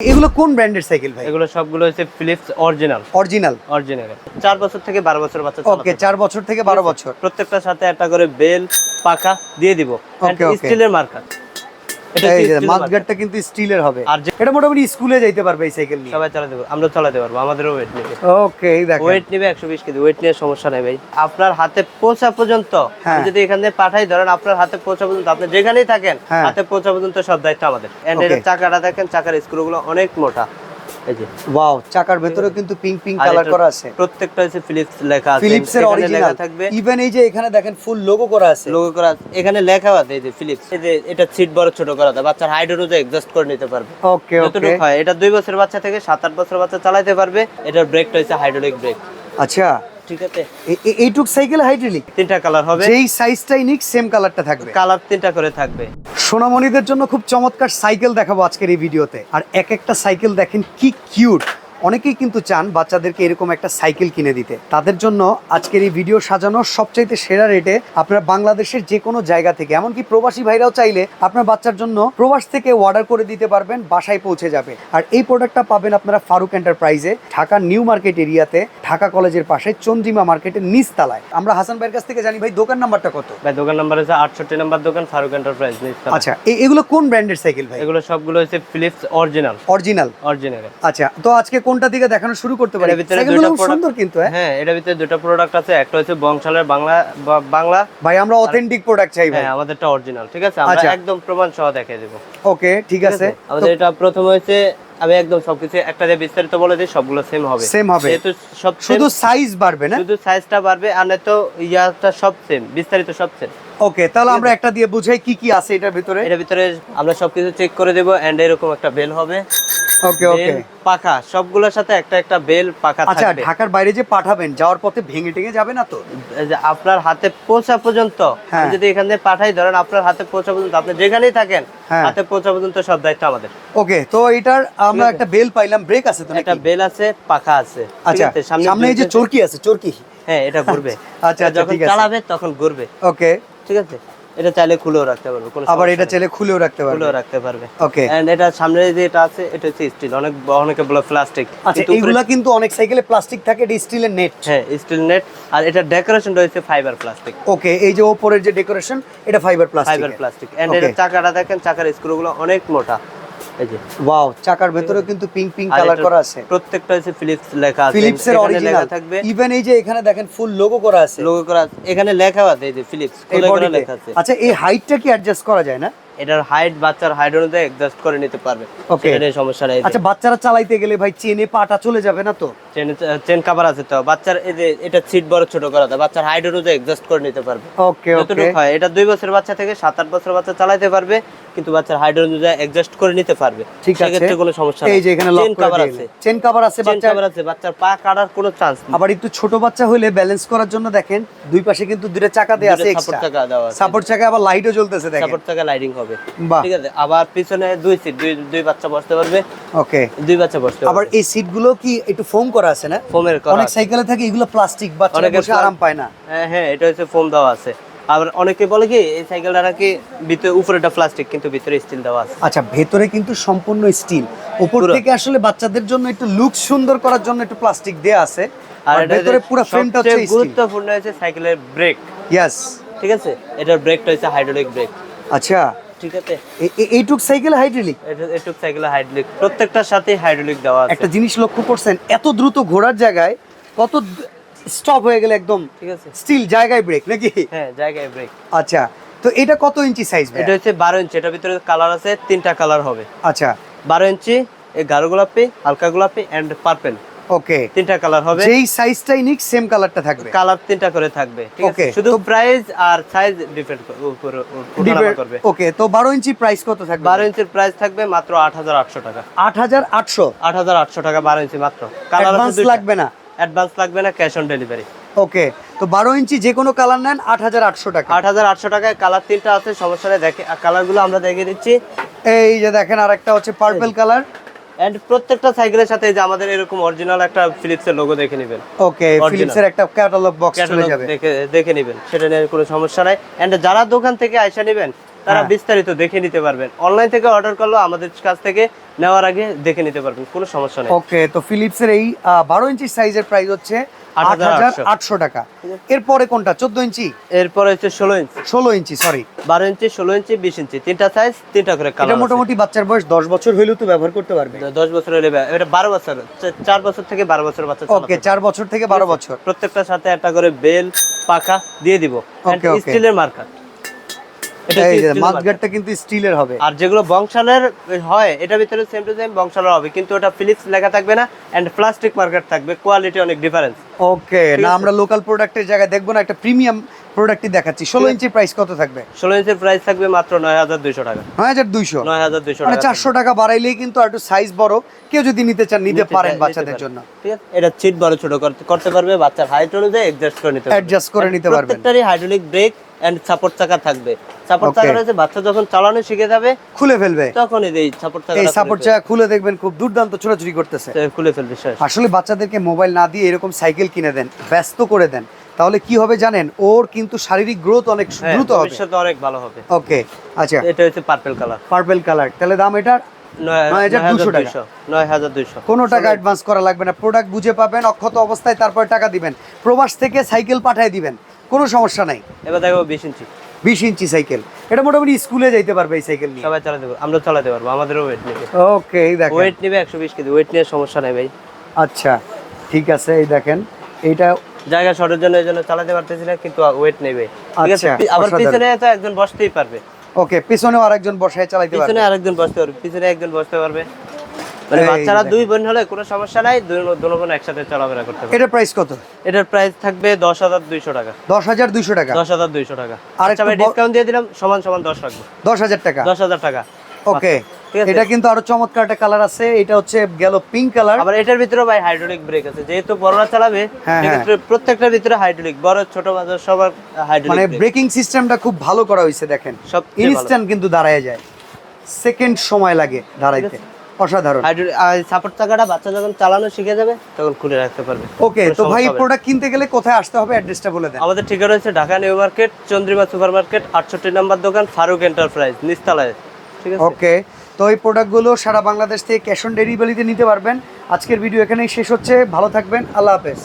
এগুলো কোন ব্র্যান্ডের সাইকেল ভাই? এগুলো সবগুলো হচ্ছে ফিলিপস অরিজিনাল অরিজিনাল অরিজিনাল চার বছর থেকে বারো বছর বাচ্চা ওকে চার বছর থেকে বারো পারবে। বছর। প্রত্যেকটার সাথে একটা করে বেল পাখা দিয়ে দিব. স্টিলের মার্কা এই যে মাঠগাটটা কিন্তু স্টিলের হবে। আর এটা মোটামুটি স্কুলে যাইতে পারবে এই সাইকেল নিয়ে। সবাই চালাতে পারব আমরা চালাতে পারব আমাদেরও ওয়েট নেবে। ওকে এই দেখেন। ওয়েট নেবে একশো বিশ কেজি ওয়েট নিয়ে সমস্যা নেই ভাই। আপনার হাতে পৌঁছা পর্যন্ত হ্যাঁ। যদি এখান থেকে পাঠাই ধরেন আপনার হাতে পৌঁছা পর্যন্ত আপনি যেখানেই থাকেন হ্যাঁ। হাতে পৌঁছা পর্যন্ত সব দায়িত্ব আমাদের। এন্ড এর চাকাটা দেখেন চাকার স্কুলগুলো অনেক মোটা। এই যে। ওয়াও চাকার ভেতরে কিন্তু পিঙ্ক পিঙ্ক কালার করা আছে। প্রত্যেকটা হচ্ছে ফিলিপস লেখা আছে। ফিলিপস এর অরিজিনাল থাকবে। ইভেন এই যে এখানে দেখেন ফুল লোগো করা আছে। লোগো করা আছে। এখানে লেখা আছে এই যে ফিলিপস এই যে এটা সিট বড় ছোট করা আছে। বাচ্চার হাইট অনুযায়ী অ্যাডজাস্ট করে নিতে পারবে। ওকে ওকে হয়। এটা দুই বছর বাচ্চা থেকে সাত আট বছর বাচ্চা চালাতে পারবে। এটার ব্রেকটা হচ্ছে হাইড্রোলিক ব্রেক আচ্ছা। ঠিক আছে? এইটুক সাইকেল হাইড্রোলিক তিনটা কালার হবে। যেই সাইজটাই নিক সেম কালারটা থাকবে। কালার তিনটা করে থাকবে। সোনামণিদের জন্য খুব চমৎকার সাইকেল দেখাবো আজকের এই ভিডিওতে আর এক একটা সাইকেল দেখেন কি কিউট অনেকেই কিন্তু চান বাচ্চাদেরকে এরকম একটা সাইকেল কিনে দিতে। তাদের জন্য আজকের এই ভিডিও সাজানো সবচাইতে সেরা রেটে আপনার বাংলাদেশের যে কোনো জায়গা থেকে এমনকি প্রবাসী ভাইরাও চাইলে আপনার বাচ্চার জন্য প্রবাস থেকে অর্ডার করে দিতে পারবেন বাসায় পৌঁছে যাবে। আর এই প্রোডাক্টটা পাবেন আপনারা ফারুক এন্টারপ্রাইজে ঢাকা নিউ মার্কেট এরিয়াতে ঢাকা কলেজের পাশে চন্দ্রিমা মার্কেটের নিচতলায়। আমরা হাসান ভাইয়ের কাছ থেকে জানি ভাই দোকান নাম্বারটা কত? ভাই দোকান নাম্বার হচ্ছে আটষট্টি নাম্বার দোকান ফারুক এন্টারপ্রাইজ নিচতলা। আচ্ছা এগুলো কোন ব্র্যান্ডের সাইকেল ভাই? এগুলো সবগুলো হচ্ছে ফিলিপস অরিজিনাল অরিজিনাল অরিজিনাল আচ্ছা তো আজকে কোনটা থেকে দেখানো শুরু করতে পারি? সুন্দর কিন্তু হ্যাঁ? হ্যাঁ এটার ভিতরে দুটো প্রোডাক্ট আছে একটা হচ্ছে বংশালের বাংলা বাংলা। ভাই আমরা অথেন্টিক প্রোডাক্ট চাই ভাই। হ্যাঁ আমাদেরটা অরিজিনাল ঠিক আছে? আমরা আচ্ছা। একদম প্রমাণ সহ দেখিয়ে দেবো। ওকে ঠিক আছে। আমাদের এটা প্রথম হয়েছে আমি একদম সবকিছু একটা দিয়ে বিস্তারিত বলে দিই সবগুলো সেম হবে। Same হবে। যেহেতু সব শুধু সাইজ বাড়বে না? শুধু সাইজটা বাড়বে আর নয়তো ইয়াটা সব সেম বিস্তারিত সব সেম ওকে তাহলে আমরা একটা দিয়ে বুঝাই কি কি আছে এটার ভিতরে। এটার ভিতরে আমরা সবকিছু চেক করে দেবো এন্ড এরকম একটা বেল হবে। ওকে ওকে পাখা সবগুলোর সাথে একটা একটা বেল পাখা আচ্ছা ঢাকার বাইরে যে পাঠাবেন যাওয়ার পথে ভেঙে টেঙে যাবে না তো? আপনার হাতে পৌঁছা পর্যন্ত হ্যাঁ। যদি এখান থেকে পাঠাই ধরেন আপনার হাতে পৌঁছা পর্যন্ত আপনি যেখানেই থাকেন হ্যাঁ। হাতে পৌঁছা পর্যন্ত সব দায়িত্ব আমাদের। ওকে তো এটার আমরা একটা বেল পাইলাম ব্রেক আছে তো একটা বেল আছে পাখা আছে। আচ্ছা? সামনে এই যে চরকি আছে চরকি। হ্যাঁ এটা ঘুরবে। আচ্ছা, আচ্ছা, যখন চালাবে তখন ঘুরবে। ওকে ঠিক আছে? এটা চাইলে খুলেও রাখতে পারবে আবার এটা চাইলে খুলেও রাখতে পারবে। খুলেও রাখতে পারবে। ওকে এন্ড এটা সামনে যে এটা আছে এটা হচ্ছে স্টিল অনেক অনেকে বলে প্লাস্টিক আচ্ছা এগুলা কিন্তু অনেক সাইকেলে প্লাস্টিক থাকে এটা স্টিলের নেট হ্যাঁ স্টিল নেট আর এটা ডেকোরেশন রয়েছে ফাইবার প্লাস্টিক ওকে এই যে ওপরের যে ডেকোরেশন এটা fibre plastic fibre plastic and এর চাকাটা দেখেন চাকার স্ক্রু গুলো অনেক মোটা। এই যে। ওয়াও চাকার ভেতরে কিন্তু পিঙ্ক পিঙ্ক কালার করা আছে। প্রত্যেকটা আছে ফিলিপস লেখা আছে। ফিলিপস এর অরিজিনাল লেখা থাকবে। ইভেন এই যে এখানে দেখেন ফুল লোগো করা আছে। লোগো করা আছে। এখানে লেখা আছে এই যে ফিলিপস লেখা আছে। আচ্ছা এই হাইটটা কি অ্যাডজাস্ট করা যায় না? এটার হাইট বাচ্চার হাইট অনুযায়ী অ্যাডজাস্ট করে নিতে পারবে। Okay. এটা সমস্যা নেই আচ্ছা বাচ্চারা চালাইতে গেলে ভাই চেনে পাটা চলে যাবে না তো? চেন চেন কভার আছে তো। বাচ্চার এই যে এটা সিট বড় ছোট করা আছে বাচ্চার হাইট অনুযায়ী অ্যাডজাস্ট করে নিতে পারবে। ওকে ওকে যতটুকু হয় এটা দুই বছর বাচ্চা থেকে সাত আট বছর বাচ্চা চালাতে পারবে কিন্তু বাচ্চার হাইট অনুযায়ী অ্যাডজাস্ট করে নিতে পারবে। ঠিক আছে। সেক্ষেত্রে কোনো সমস্যা এই যে এখানে লক চেন কভার আছে। চেন কভার আছে চেন কভার আছে। বাচ্চার পা কাটার কোনো চান্স নেই। আবার একটু ছোট বাচ্চা হলে ব্যালেন্স করার জন্য দেখেন দুই পাশে কিন্তু দুইটা চাকা দেয়া আছে সাপোর্ট এক্সট্রা চাকা দেওয়া আছে। সাপোর্ট চাকা আবার লাইটও জ্বলতেছে দেখেন। সাপোর্ট চাকা লাইটিং হবে। বাহ। ঠিক আছে আবার পিছনে দুই সিট দুই দুই বাচ্চা বসতে পারবে। ওকে। দুই বাচ্চা বসতে আবার এই সিটগুলো কি একটু ফোম করা আছে না? ফোমের করা অনেক সাইকেলে থাকে এগুলো প্লাস্টিক বাচ্চারা বসে আরাম পায় না। হ্যাঁ হ্যাঁ এটা হচ্ছে ফোম দেওয়া আছে। আবার অনেকে বলে কি এই সাইকেলটা নাকি ভিতরে উপরেটা প্লাস্টিক কিন্তু ভিতরে স্টিল দেওয়া আছে। আচ্ছা ভেতরে কিন্তু সম্পূর্ণ স্টিল উপর থেকে আসলে বাচ্চাদের জন্য একটু লুক সুন্দর করার জন্য একটু প্লাস্টিক দেয়া আছে। আর ভেতরে পুরো ফ্রেমটা হচ্ছে গুরুত্বপূর্ণ হচ্ছে সাইকেলের ব্রেক ইয়েস ঠিক আছে? এটার ব্রেকটা হচ্ছে হাইড্রোলিক ব্রেক আচ্ছা। ঠিক আছে? এইটুক সাইকেল হাইড্রোলিক এটা এটুক সাইকেলে হাইড্রোলিক প্রত্যেকটার সাথে হাইড্রোলিক দেওয়া আছে। একটা জিনিস লক্ষ্য করছেন এত দ্রুত ঘোরার জায়গায় কত স্টপ হয়ে গেলে একদম ঠিক আছে। স্টিল জায়গায় ব্রেক নাকি? হ্যাঁ জায়গায় ব্রেক আচ্ছা তো এটা কত ইঞ্চি সাইজ এটা হচ্ছে বারো ইঞ্চি এটার ভিতরে কালার আছে তিনটা কালার হবে। আচ্ছা। বারো ইঞ্চি গাঢ় গোলাপি হালকা গোলাপি এন্ড পার্পেল ওকে। তিনটা কালার হবে। যেই সাইজটাই নিক সেম কালারটা থাকবে। কালার তিনটা করে থাকবে ঠিক আছে? শুধু প্রাইস আর সাইজ ওঠানামা করবে। ওকে তো বারো ইঞ্চি প্রাইস কত থাকবে? বারো ইঞ্চির প্রাইস থাকবে মাত্র আট হাজার আটশো টাকা। আট হাজার আটশো? আট হাজার আটশো টাকা বারো ইঞ্চি মাত্র। কালার লাগবে না? অ্যাডভান্স লাগবে না ক্যাশ অন ডেলিভারি ওকে তো বারো ইঞ্চি যে কোনো কালার নেন আট হাজার আটশো টাকা। আট হাজার আটশো টাকায় কালার তিনটা আছে সমস্যা দেখে কালারগুলো আমরা দেখিয়ে দিচ্ছি। এই যে দেখেন আর একটা হচ্ছে পার্পল কালার এন্ড প্রত্যেকটা সাইকেলের সাথে যে আমাদের এরকম অরিজিনাল একটা ফিলিপসের লোগো দেখে নেবেন। ওকে. ফিলিপসের একটা ক্যাটালগ বক্স চলে যাবে। দেখে দেখে নেবেন। সেটা নিয়ে কোনো সমস্যা নাই। এন্ড যারা দোকান থেকে আইসা নেবেন তারা হ্যাঁ। বিস্তারিত দেখে নিতে পারবেন। অনলাইন থেকে অর্ডার করলেও আমাদের কাছ থেকে নেওয়ার আগে দেখে নিতে পারবেন কোনো সমস্যা নেই। ওকে তো ফিলিপসের এই বারো ইঞ্চি সাইজের প্রাইস হচ্ছে আট হাজার 8,800 আটশো টাকা। এরপরে কোনটা? চোদ্দ ইঞ্চি? এরপরে হচ্ছে ষোলো ইঞ্চি। ষোলো ইঞ্চি সরি বারো ইঞ্চি ষোলো ইঞ্চি বিশ ইঞ্চি। তিনটা সাইজ তিনটা করে এটা কালার মোটামুটি বাচ্চার বয়স দশ বছর হইলেও তো ব্যবহার করতে পারবে। দশ বছর হলে এটা বারো বছর। চার বছর থেকে বারো বছর বাচ্চা ওকে চার বছর থেকে বারো বছর। প্রত্যেকটার সাথে একটা করে বেল পাখা দিয়ে দিব. স্টিলের মার্কা এটা এই যে কিন্তু স্টিলের হবে। আর যেগুলো বংশালের হয় এটা ভিতরে সেম টু সেম বংশালের হবে কিন্তু ফিলিপস লেখা থাকবে না এন্ড প্লাস্টিক মার্কেট থাকবে কোয়ালিটি অনেক ডিফারেন্স ওকে না আমরা লোকাল প্রোডাক্টের জায়গায় দেখব না একটা প্রিমিয়াম প্রোডাক্টই দেখাচ্ছি। ষোলো ইঞ্চি প্রাইস কত থাকবে? ষোলো ইঞ্চের প্রাইস থাকবে মাত্র নয় হাজার দুইশো টাকা। নয় হাজার দুইশো? নয় হাজার দুইশো মানে চারশো টাকা বাড়াইলেই কিন্তু আর একটু সাইজ বড়। কেউ যদি নিতে চান নিতে পারেন বাচ্চাদের জন্য। ঠিক আছে এটা সিট বড় ছোট করতে করতে পারবে বাচ্চার হাইট অনুযায়ী অ্যাডজাস্ট করে নিতে অ্যাডজাস্ট করে নিতে পারবেন। প্রত্যেকটারই হাইড্রোলিক ব্রেক এন্ড সাপোর্ট চাকা থাকবে। সাপোর্ট চাকা রয়েছে বাচ্চা যখন চালানো শিখে যাবে খুলে ফেলবে। তখন এই সাপোর্ট চাকা এই সাপোর্ট চাকা খুলে দেখবেন খুব দুর্দান্ত ছোটাছুটি করতেছে। খুলে ফেলবে আসলে বাচ্চাদেরকে মোবাইল না দিয়ে এরকম সাইকেল কিনে দেন ব্যস্ত করে দেন। তাহলে কি হবে জানেন? ওর কিন্তু শারীরিক গ্রোথ অনেক হ্যাঁ, দ্রুত হবে। ভবিষ্যতে অনেক ভালো হবে। ওকে আচ্ছা। এটা হচ্ছে পার্পল কালার পার্পল কালার তাহলে দাম এটার? কোনো টাকা অ্যাডভান্স করা লাগবে না। প্রোডাক্ট বুঝে পাবেন অক্ষত অবস্থায় তারপর টাকা দিবেন। প্রবাস থেকে সাইকেল পাঠিয়ে দিবেন। কোনো সমস্যা নাই। এবার দেখো বিশ ইঞ্চি। বিশ ইঞ্চি সাইকেল এটা মোটামুটি স্কুলে যাইতে পারবে এই সাইকেল নিয়ে। সবাই চালাতে পারব। আমরা চালাতে পারব। আমাদেরও ওয়েট নেবে। ওকে এই দেখেন। ওয়েট নেবে একশো বিশ কেজি। ওয়েট নিয়ে সমস্যা নেই ভাই। আচ্ছা ঠিক আছে এই দেখেন। এইটা জায়গা শর্টের জন্য এই জন্য চালাতে পারতেছি না কিন্তু ওয়েট নেবে। ঠিক আছে? আচ্ছা, আবার পিছনে তো একজন বসতেই পারবে। ওকে পিছনেও আরেকজন বসায় চালাইতে পারবে। পিছনে আরেকজন বসতে পারবে পিছনে একজন বসতে পারবে। মানে বাচ্চারা দুই বোন হলে কোনো সমস্যা নাই দুই দুনো বোন একসাথে চলাফেরা করতে পারবে। এটা প্রাইস কত? এটার প্রাইস থাকবে দশ হাজার দুইশো টাকা। দশ হাজার দুইশো টাকা? দশ হাজার দুইশো টাকা। আর একটু ডিসকাউন্ট দিয়ে দিলাম সমান সমান দশ রাখব। দশ হাজার টাকা? দশ হাজার টাকা। ওকে। এটা কিন্তু আরও চমৎকার একটা কালার আছে এটা হচ্ছে গেল পিঙ্ক কালার আবার এটার ভিতরে ভাই হাইড্রোলিক ব্রেক আছে যেহেতু বড়রা চালাবে হ্যাঁ, সেক্ষেত্রে প্রত্যেকটার ভিতরে হাইড্রোলিক বড় ছোট মাঝার সবার মানে ব্রেকিং সিস্টেমটা খুব ভালো করা হয়েছে দেখেন। ভালো। ইনস্ট্যান্ট কিন্তু দাঁড়ায় যায়। সেকেন্ড সময় লাগে দাঁড়াইতে। অসাধারণ। হাইড্রোলিক সাপোর্ট চাকাটা বাচ্চা যখন চালানো শিখে যাবে তখন খুলে রাখতে পারবে। ওকে তো ভাই। প্রোডাক্ট কিনতে গেলে কোথায় আসতে হবে? অ্যাড্রেসটা বলে দেন। আমাদের ঠিকানা হচ্ছে Dhaka new market Chandrima super market আটষট্টি নাম্বার দোকান ফারুক এন্টারপ্রাইজ নিস্তালায়। ঠিক আছে? ওকে তো এই প্রোডাক্টগুলো সারা বাংলাদেশ থেকে ক্যাশ অন ডেলিভারিতে নিতে পারবেন। আজকের ভিডিও এখানেই শেষ হচ্ছে। ভালো থাকবেন। আল্লাহ হাফেজ।